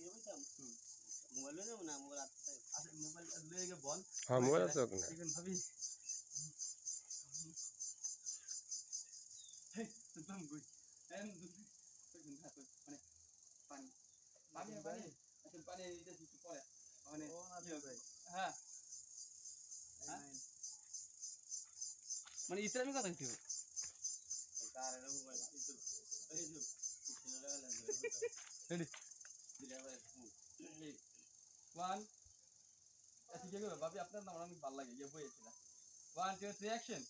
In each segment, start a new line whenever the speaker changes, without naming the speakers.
Mobile না mobile
আচ্ছা mobile লয়ে গিয়ে বল
হ্যাঁ মোবাইল আছে ওখানে
এখন ভাবি হেই তুমি কই এন তুমি হাতে মানে পানি পানি পানি আচ্ছা পানি দিতে একটু মানে কি হবে হ্যাঁ হ্যাঁ? মানে ইসলামী কথা কি
তার এর মোবাইল এই তো এই তো
রেডি। ওয়ান আচ্ছা কি করবে? ভাবি আপনার নাম অনেক ভালো লাগে গিয়ে বইয়েছিলাম ওয়ান টু থ্রি অ্যাকশন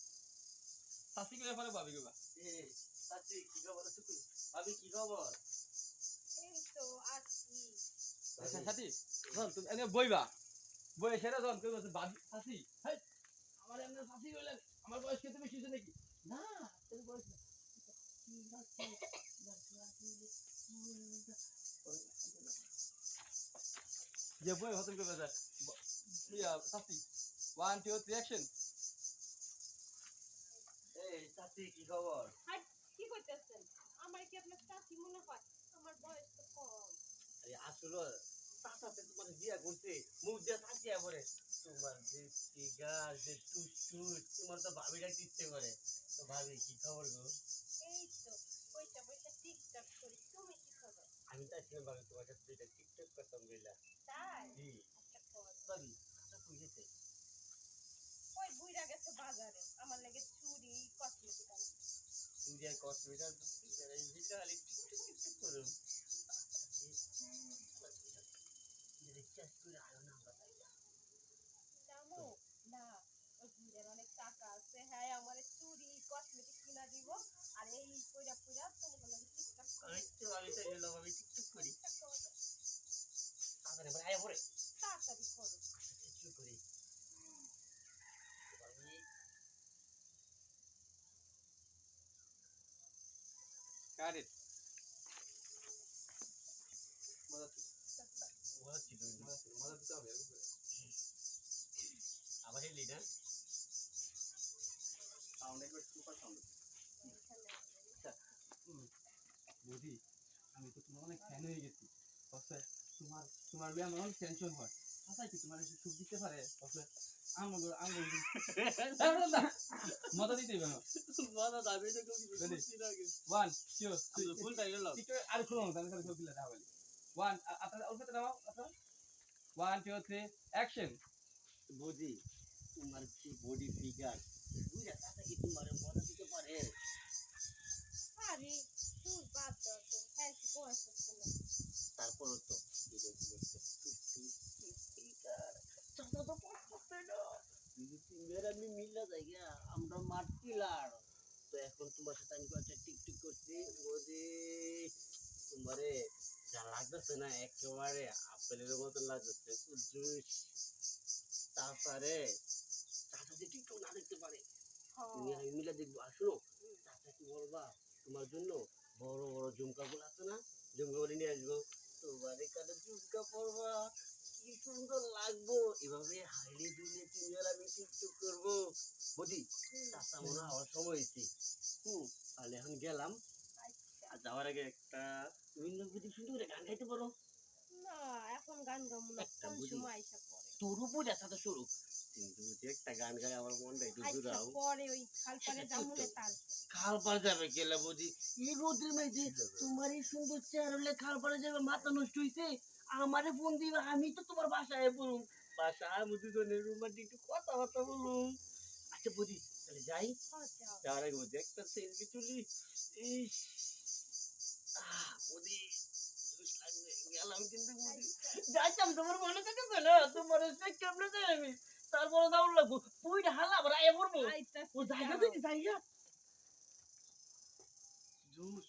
শাস্তি করে পরে ভাবি গবা
এ চাচি কি খবর? আছে কই? ভাবি কি খবর?
এই তো আছি।
আচ্ছা সাথী শোন তুমি এনে বইবা। বই সেটা শোন কই বলছে বাবি সাথী আমার এমনি সাথী কইলেন আমার বয়স কত বেশি হয়েছে নাকি? না। তোর বয়স না। যে বই হতন করে বলছে ইয়া সাথী ওয়ান টু থ্রি অ্যাকশন
এই চাচি কি খবর?
হাই কি করতেছেন? আমার কি আপনার চাচি মনে হয়? আমার বয়স তো কম।
আরে আসলে চাচাতে তোমার বিয়া করছে মুখ দিয়ে চাচিয়া পরে তোমার যে ফিগার যে টুস টুস তোমার তো ভাবি ডাকতে ইচ্ছে করে তো ভাবি কি খবর গো?
এই তো পয়সা পয়সা টিকটক করি।
আমি চাইছিলাম ভাবি তোমার কাছে দুইটা টিকটক করতাম বুঝলা?
তাই?
জি।
আচ্ছা
ভাবি আচ্ছা কই
ওই বুইরা গেছে বাজারে। আমার লাগে চুরি কসমেটিক
সূর্যা কসমেটার এই ভিটা আলি টিকটক টিকটক করুন যদি চেস করে আলো না আমরা তাই
জানো না ওই বুইরার অনেক টাকা আছে হ্যাঁ আমার চুড়ি কসমেটিক কিনা দিব আর এই পয়রা পয়রা তোমার লাগে টিকটক করে
আমি তো আমি তো এলাম আমি টিকটক করি
আচ্ছা, খবর।
তাড়াতাড়ি এবার আয়া পরে
তাড়াতাড়ি করো
টিকটক করি ভাবি আবার হেলি না
সাউন্ড একবার বুঝি, আমি তো তোমার অনেক ফ্যান হয়ে গেছি। তোমার তোমার বিয়ে আমার অনেক টেনশন হয়। আচ্ছা কি তোমার একটু সুখ দিতে পারে বসে আমার আমার মজা দিতে হবে
মজা দাবি তো কেউ কিছু
Ready?
বুঝছি না আগে
ওয়ান টু
আমি তো ফুল টাইম এলাম।
টিকে আর খুলো না তাহলে সব কিলা দাও ওয়ান আপনার অল্প দাও আপনার। ওয়ান টু থ্রি অ্যাকশন
বুঝি তোমার যে বডি ফিগার বুঝা তাতে কি তোমার মজা দিতে পারে?
আরে তুই বাদ দাও তো হ্যাঁ বয়স হচ্ছে না।
তারপরও তো এটা কি একটা টুকটুক ফিগার চাচা তো পড়তে না যদি তিনবার আমি মিলা যাই গিয়া আমরা তো এখন তোমার সাথে আমি কয়েকটা টিকটিক করছি। বুঝি তোমারে যা লাগতেছে না একেবারে আপেলের মতো লাগতেছে জুস তারপরে চাচা যে টিকটক না দেখতে পারে তুমি আমি মিলে দেখব। আর শোনো চাচা কি বলবা তোমার জন্য বড় বড় ঝুমকা গুলো আছে না? ঝুমকা গুলো নিয়ে আসব। তোমার এখানে ঝুমকা পরবা কি সুন্দর লাগবো? এভাবে হাইলে দুলে তিনজন আমি টিকটক করব। বুঝি মনে হয় হওয়ার সময় হয়েছে। হুম তাহলে এখন গেলাম। আর যাওয়ার আগে একটা না বুঝি সুন্দর করে গান গাইতে পারো।
না এখন গান গাবো না। কোন সময় আইসা পরে?
তোর উপর সাথে শুরু। কিন্তু একটা গান গাই আমার মনটা একটু জুড়াও
পরে ওই খালপারে জামুনে তার
খাল পার যাবে গেলে বুঝি এই রোদের মেঝে তোমার এই সুন্দর চেহারা হলে খাল পারে যাবে মাথা নষ্ট হইছে। আমারে ফোন দিবে আমি তো তোমার বাসায় বলুম। বাসায় আমি দুজনের রুমান্টিক একটু কথাবার্তা বলুম। আচ্ছা বুঝি তাহলে যাই। যাওয়ার আগে বুঝি একটা সেলফি তুলি। ইস বুঝি গেলাম কিন্তু যাইতাম তোমার মনে থাকে না? তোমার কেমনে যাই আমি? তারপরে দাউল লাগবো। পুইটা হালা আবার আয়া পড়ব ও জায়গা
যাও।
জায়গা
জুস।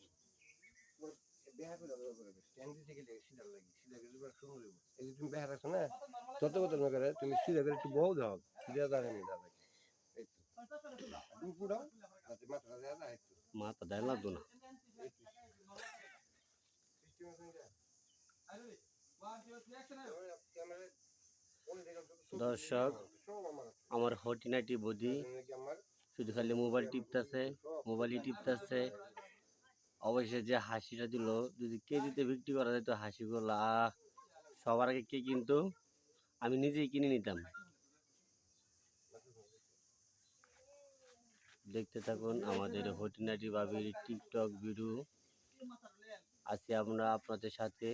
এই যে তুমি বেহা রাখছো না তত কত না করে সিধা করে একটু বউ দাও, সিধা তুমি পুরাও মাথা
দেয় লাগতো না।
আছে
দর্শক,
আমার আছে।
হটিনাটি বুদ্ধি শুধু খালি মোবাইল টিপতেছে মোবাইলই টিপতেছে। অবশ্যই যে হাসিটা দিল, যদি কেজিতে বিক্রি করা যেত হাসিগুলো সবার আগে কে কিন্তু আমি নিজেই কিনে নিতাম। দেখতে থাকুন আমাদের হটিনাটি বাবির টিকটক ভিডিও। আজকে আমরা আপনাদের সাথে,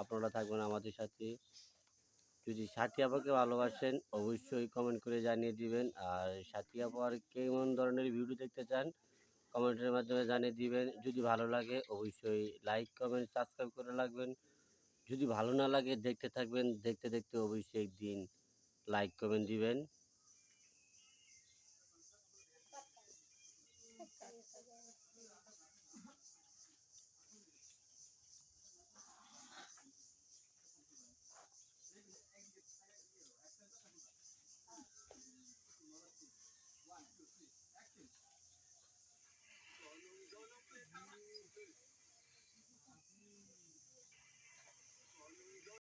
আপনারা থাকবেন আমাদের সাথে। যদি সাথী আপাকে ভালোবাসেন, অবশ্যই কমেন্ট করে জানিয়ে দিবেন। আর সাথী আপার কেমন ধরনের ভিডিও দেখতে চান কমেন্টের মাধ্যমে জানিয়ে দিবেন। যদি ভালো লাগে, অবশ্যই লাইক কমেন্ট সাবস্ক্রাইব করে রাখবেন। যদি ভালো না লাগে, দেখতে থাকবেন। দেখতে দেখতে অবশ্যই একদিন লাইক কমেন্ট দিবেন।